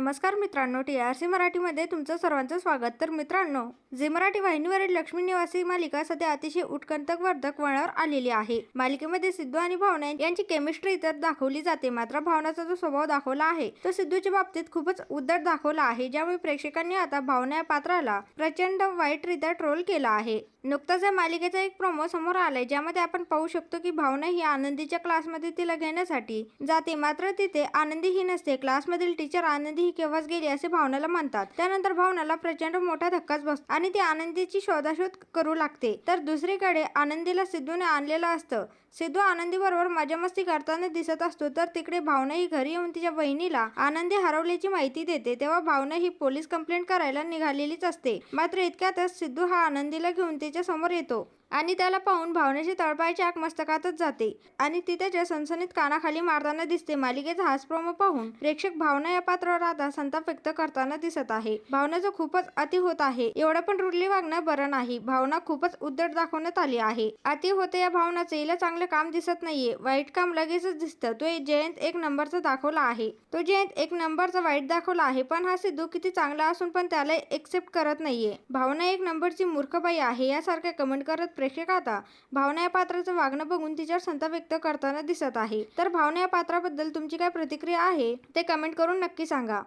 नमस्कार मित्रांनो T R C मराठीमध्ये तुमचं सर्वांचं स्वागत. तर मित्रांनो झी मराठी वाहिनीवरील लक्ष्मी निवासी मालिका सध्या अतिशय उत्कंठवर्धक वळणावर आलेली आहे. मालिकेमध्ये सिद्धू आणि भावना यांची केमिस्ट्री तर दाखवली जाते मात्र भावनाचा जो स्वभाव दाखवला आहे तो सिद्धूच्या बाबतीत खूपच उद्धट दाखवला आहे ज्यामुळे प्रेक्षकांनी आता भावना या पात्राला प्रचंड वाईटरित्या ट्रोल केला आहे. नुकताच या मालिकेचा एक प्रोमो समोर आलाय ज्यामध्ये आपण पाहू शकतो की भावना ही आनंदीच्या क्लासमध्ये तिला घेण्यासाठी जाते मात्र तिथे आनंदी ही नसते. क्लासमधील टीचर आनंदी ही केव्हाच गेली असे भावनाला म्हणतात. त्यानंतर भावनाला प्रचंड मोठा धक्काच बसतो आणि ती आनंदीची शोधाशोध करू लागते. तर दुसरीकडे आनंदीला सिद्धूने आणलेलं असतं. सिद्धू आनंदी बरोबर मजा मस्ती करताना दिसत असतो. तर तिकडे भावना ही घरी येऊन तिच्या बहिणीला आनंदी हरवल्याची माहिती देते. तेव्हा भावना ही पोलीस कंप्लेंट करायला निघालेलीच असते. मात्र इतक्यातच सिद्धू हा आनंदीला घेऊन तिच्या समोर येतो. आणि त्याला पाहून भावनेची तळपायची आग मस्तकातच जाते. आणि ती त्याच्या सनसनीत कानाखाली मारताना दिसते. मालिकेचा हाच प्रोमो पाहून प्रेक्षक भावना या पात्रावर आता संताप व्यक्त करताना दिसत आहे. भावनाचं खूपच अति होत आहे. एवढं पण रुडली वागणं बरं नाही. भावना खूपच उद्धट दाखवण्यात आली आहे. अति होते या भावनाचं हिला चांगलं काम दिसत नाहीये. वाईट काम लगेचच दिसतं. तो जयंत एक नंबरचा दाखवला आहे. तो जयंत एक नंबरचा वाईट दाखवला आहे. पण हा सिद्धू किती चांगला असून पण त्याला एक्सेप्ट करत नाहीये. भावना एक नंबरची मूर्खबाई आहे यासारख्या कमेंट करत प्रेक्षक आता भावना या पात्राचं वागणं बघून तिच्यावर संताप व्यक्त करताना दिसत आहे. तर भावना या पात्राबद्दल तुमची काय प्रतिक्रिया आहे ते कमेंट करून नक्की सांगा.